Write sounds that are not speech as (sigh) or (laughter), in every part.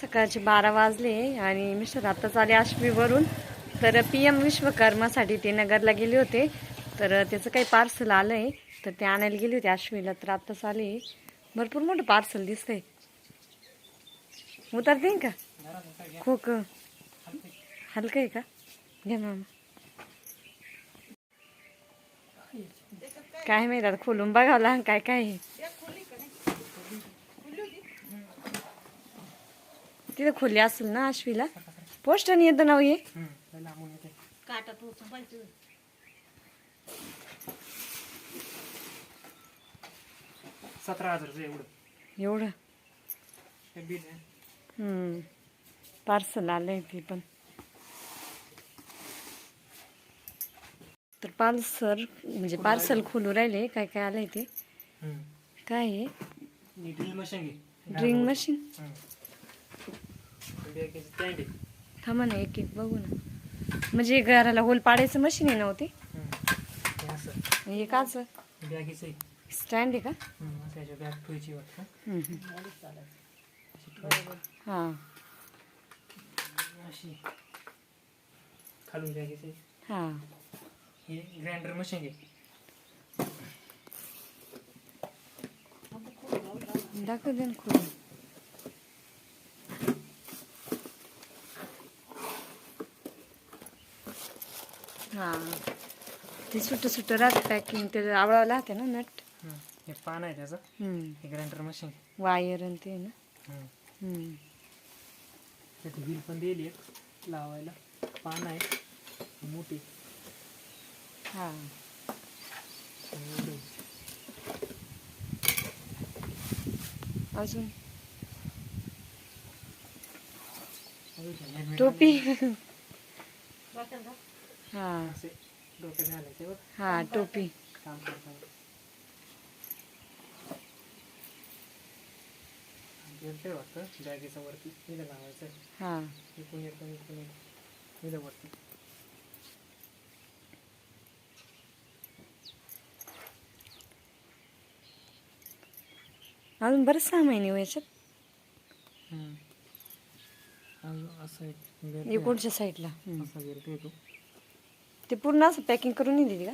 सकाळचे बारा वाजले आणि मिस्टर आत्ताच आले आश्वीवरून. तर पी एम विश्वकर्मासाठी ते नगरला गेले होते. तर त्याचं काही पार्सल आलं आहे तर ते आणायला गेले होते आश्वीला. तर आत्ताच आले. भरपूर मोठं पार्सल दिसतंय. उतरते का? हो खोक हलकं आहे का? घ्या मामा काय माहिती आता खोलून बघावला काय काय काय तिथं खोली असेल ना आश्वीला पोस्टाने येतं नाव हे काटा टोचून पाहिजे सतरा हजारचं एवढं. एवढं? हे बिल आहे. हम्म. पार्सल आलंय ते पण. तर पार्सल म्हणजे पार्सल खोलू राहिले. काय काय आलंय ते? काय आहे ड्रिल मशीन घे. ड्रिंक मशीन थांबा ना एक एक बघू ना. म्हणजे घराला होल पाडायचं मशीन आहे नव्हती हे असं. हे काच बॅगेचं आहे. स्टँड आहे का. हा. खालून आहे. हा. हे ग्राइंडर मशीन घे दाखव दे ना खोलून हा ते सुट सुट राहते पॅकिंग ते आवळावं लागते ना नट. हे पान आहे त्याचं. हम्म. हे ग्राइंडर मशीन वायर आणि ते ना. हम्म. त्याचं बिल पण दिली एक लावायला. पान आहे. मोठी. हा. एवढी. अजून? अजून ते helmet टोपी. (laughs) हा. असे. डोक्यात घालायचे बघ हा टोपी. काम करताना येते वाटतं बॅगेच्या वरती. लावायचं. हा. इकडून इकडून वरती. अजून बरेच सामान आहे याच्यात? हम्म. अजून असं एक बेल्ट आहे. इकडच्या साईडला. असा येतो ते पूर्ण असं पॅकिंग करून नाही दिली का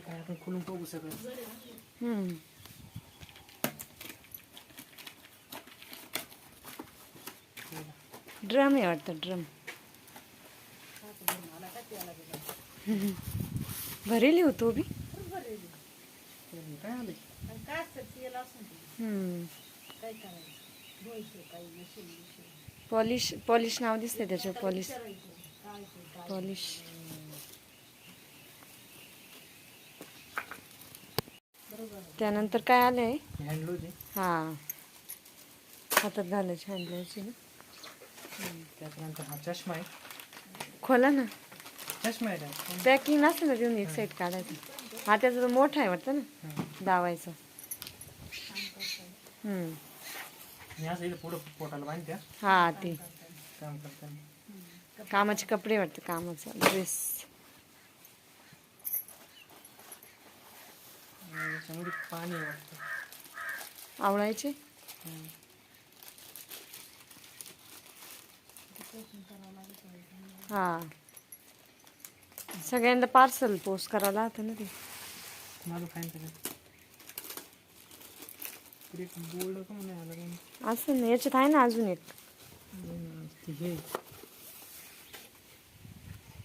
काय आपण खोलून बघू सगळं हम्म. ड्रम आहे वाटतं ड्रम भरेली हो तो बी काय आलं. हम्म. काय करायचं धुवायचं काही मशीन मशीन पॉलिश पॉलिश नाव दिसतंय त्याच्यावर पॉलिश पॉलिश त्यानंतर काय आलंय हँडलूज आहे हा हातात घालायची हँडलची ना त्याच्यानंतर हा चष्मा आहे खोला ना चष्मा आहे पॅकिंग नसेल ना देऊन एक साईड काढायचं हा त्याचा मोठा आहे वाटतं ना हम्म. दावायचं हम्म. आणि असं इथं पुढं पोटाला बांधत्या हा ते. काम करताना कामाचे कपडे वाटतं कामाचा. ड्रेस आणि याच्यामध्ये पाणी आहे वाटतं. आवळायचे? हा. सगळ्यांना पार्सल पोस्ट करावं लागतं ना ते. माझं फाईन तरी एक बोर्ड का नाही आलं काही असं ना याच्यात आहे ना अजून एक.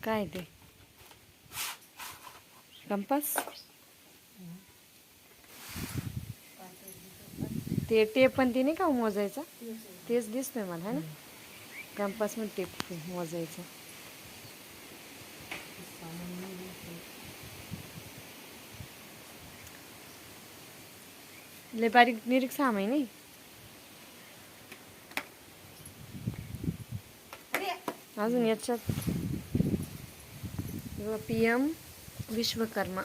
काय ते? कंपास? ते टेप पण ते नाही का मोजायचा? तेच दिसतोय मला है ना? कंपासमध्ये टेप मोजायचा. लय बारीक निरीक सामाई नाही अजून याच्यात पी एम विश्वकर्मा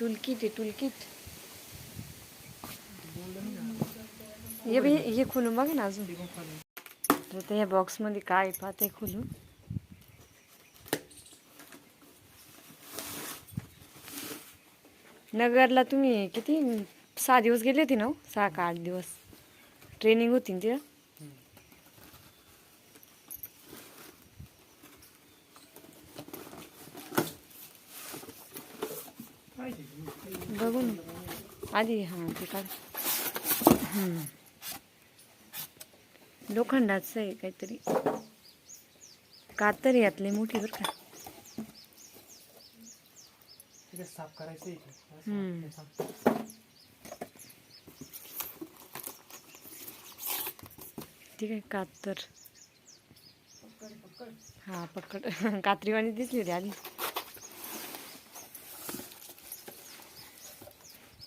टूलकिट आहे टूलकिट हे हे खोलून बघा ना अजून तर त्या बॉक्समध्ये काय पाहते खोलून नगरला तुम्ही किती सहा दिवस गेले होते ना हो? सहा का आठ दिवस. ट्रेनिंग होती ना तिथं? ना. आधी हां ते काढ. हम्म. लोखंडाचं आहे काहीतरी. कातर यातले मोठी बरं का. तिथे साफ करायचं इथे. ठीक आहे कातर. हा पकड. (laughs) कात्रीवाणी दिसली होती आधी.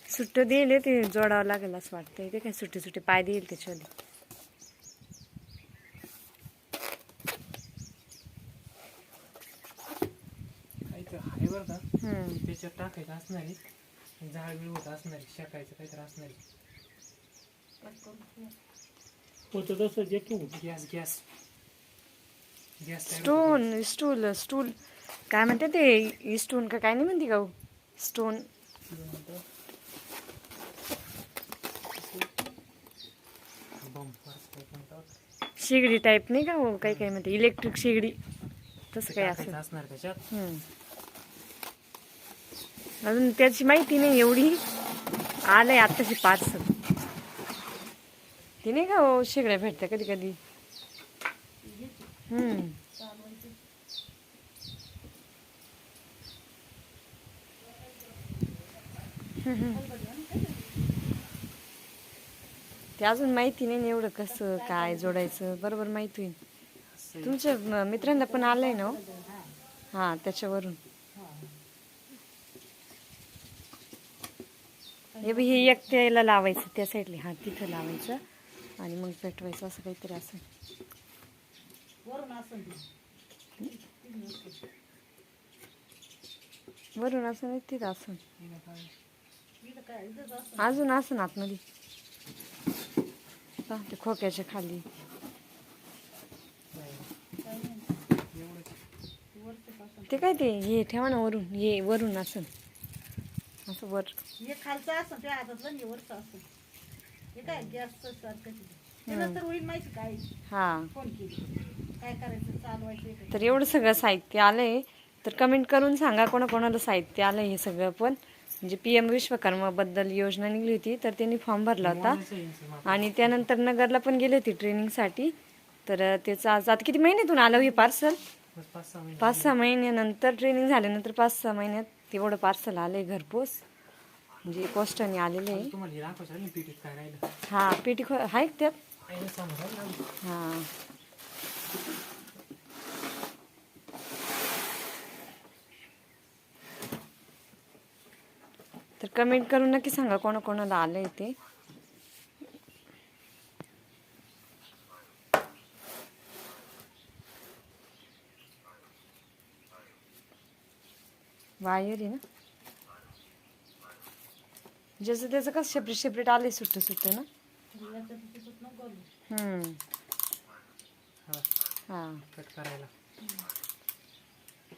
सुट्ट देईल ते जोडावं लागेल असं वाटतंय. ते काय सुट्टे सुट्टे पाय देईल त्याच्यामध्ये काही तर आहे बरं का हम्म. त्याच्यात टाकायचं असणारी झाड बिळ होत असणारी शेकायचं काहीतरी असणारी होतं तसं जे तू gas gas. Gas stone stool stool. काय म्हणते ते? स्टोन का काय नाही म्हणते का हो? स्टोन. शेगडी टाईप नाही का हो? काही काही म्हणते. इलेक्ट्रिक शेगडी. तसं काही असेल. असणार त्याच्यात. अजून त्याची माहिती नाही एवढी आलंय आत्ताची पार्सल ती नाही का हो शेगड्या भेटत्या कधी कधी हम्म ते अजून माहिती नाही ना एवढं कसं काय जोडायचं बरोबर माहिती होईल आहे. तुमच्या मित्रांना पण आलंय ना हो? हा त्याच्यावरून हे बी हे एक त्याला लावायचं त्या साईडला हा तिथं लावायचं. आणि मग पेटवायचं असं काहीतरी असं. वरून असं तिथं असं अजून असं ना आतमध्ये ते खोक्याच्या खाली. ते काय ते? हे ठेवा ना वरून. हे वरून असं असं वर. हे खालचं असं त्या हातातलं असं. हे काय गॅसचं सारखं तिथं त्याला तर होईल माहिती काय? हा. फोन केली. काय करायचं चालवायचं तर एवढं सगळं साहित्य आलंय. तर कमेंट करून सांगा कोणाकोणाला साहित्य आलंय हे सगळं पण. म्हणजे पी एम विश्वकर्माबद्दल योजना निघली होती तर त्यांनी फॉर्म भरला होता. आहे. आणि त्यानंतर नगरला पण गेली होती ट्रेनिंगसाठी तर त्याचं आज आता किती महिन्यातून आलं हो पार्सल पाच सहा महिने पाच सहा महिन्यानंतर ट्रेनिंग झाल्यानंतर पाच सहा महिन्यात तेवढं पार्सल आलंय घरपोच. म्हणजे पोस्टाने आलेलं आहे. तुम्हाला हे दाखवायचं राहिलं ना पीठीत काय राहिलं. हा पेटी खो आहे का त्यात. आहे ना समोर आहे ना. हा. तर कमेंट करून नक्की सांगा कोणाकोणाला आलंय ते. वायर आहे ना? जसं त्याचं कसं सेपरेट सेपरेट आले सुट्ट सुट्ट ना. हम्म. हा. कट करायला.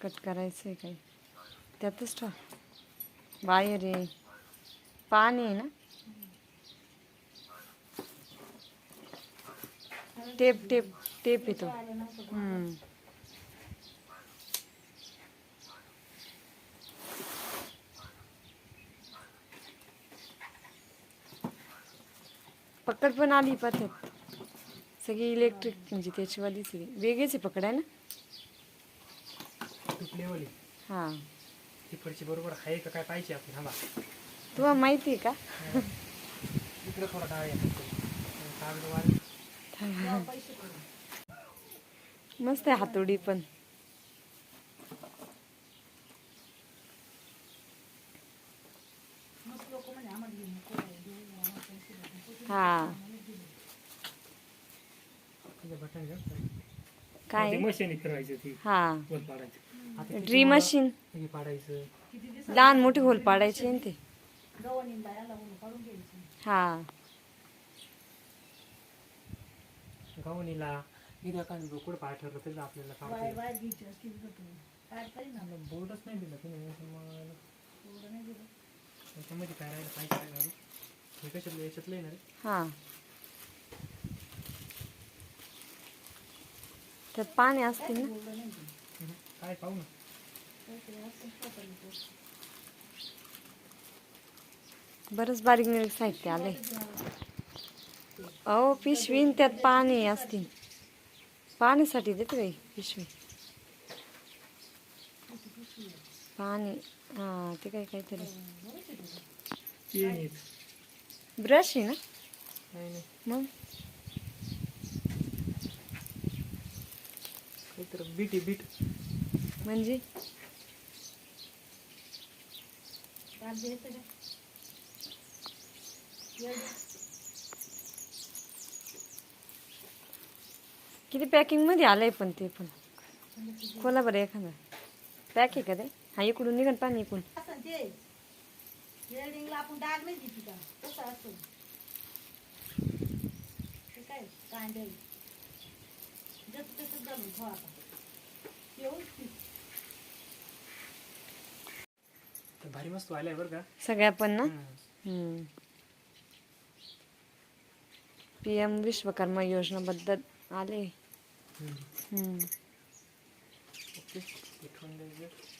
कट करायचं आहे काही. त्यातच ठेव. वायर आहे पाणी आहे ना? टेप टेप टेप येतो. हम्म. पकड पण आली पद्धत सगळी इलेक्ट्रिक म्हणजे त्याचीवालीच आहे. वेगळीच आहे पकड आहे ना? तुटलेवाली. हां. तिकडची बरोबर आहे का काय पाहिजे आपण? थांबा. तुला माहिती आहे का? इकडे थोडा डाळ आहे. कागद वाल (laughs) मस्त आहे हातोडी पण. काय मशीन फिरवायची ती हा. वर पाडायची. आता ड्रीम मशीन हे पाडायचं? किती दिवस लहान मोठी होल पाडायची आहे ना ते. हा. गवणीला इथं पाय ठरलं तरी आपल्याला काढता येईल बोर्डच नाही दिलं तुम्ही मग त्याच्यामध्ये काय राहिलं? काय काय घालू हे कशातलं याच्यातलं आहे ना रे? हां. त्यात पाणी असतील ना हम्म. काय पाहू ना बरंच बारीक निरीक साहित्य आलंय अहो पिशवी न त्यात पाणी असतील पाण्यासाठी देते बाई पिशवी पाणी हा ते काय काहीतरी ते नाही. ब्रश आहे ना नाही नाही मग काहीतरी बीट बीट। म्हणजे. किती पॅकिंग मध्ये आलंय पण ते पण. खोला बरं एखादा. पॅक आहे का ते? हा इकडून निघण पाणी इकडून. आपण डाग नाही देते असतं कांदे. जसं तसं जमून ठेवा तर भारी मस्त व्हायला बरं का? सगळ्या पण ना. पी एम विश्वकर्मा योजनेबद्दल आले. हम्म. ओके ठेवून द्यायचं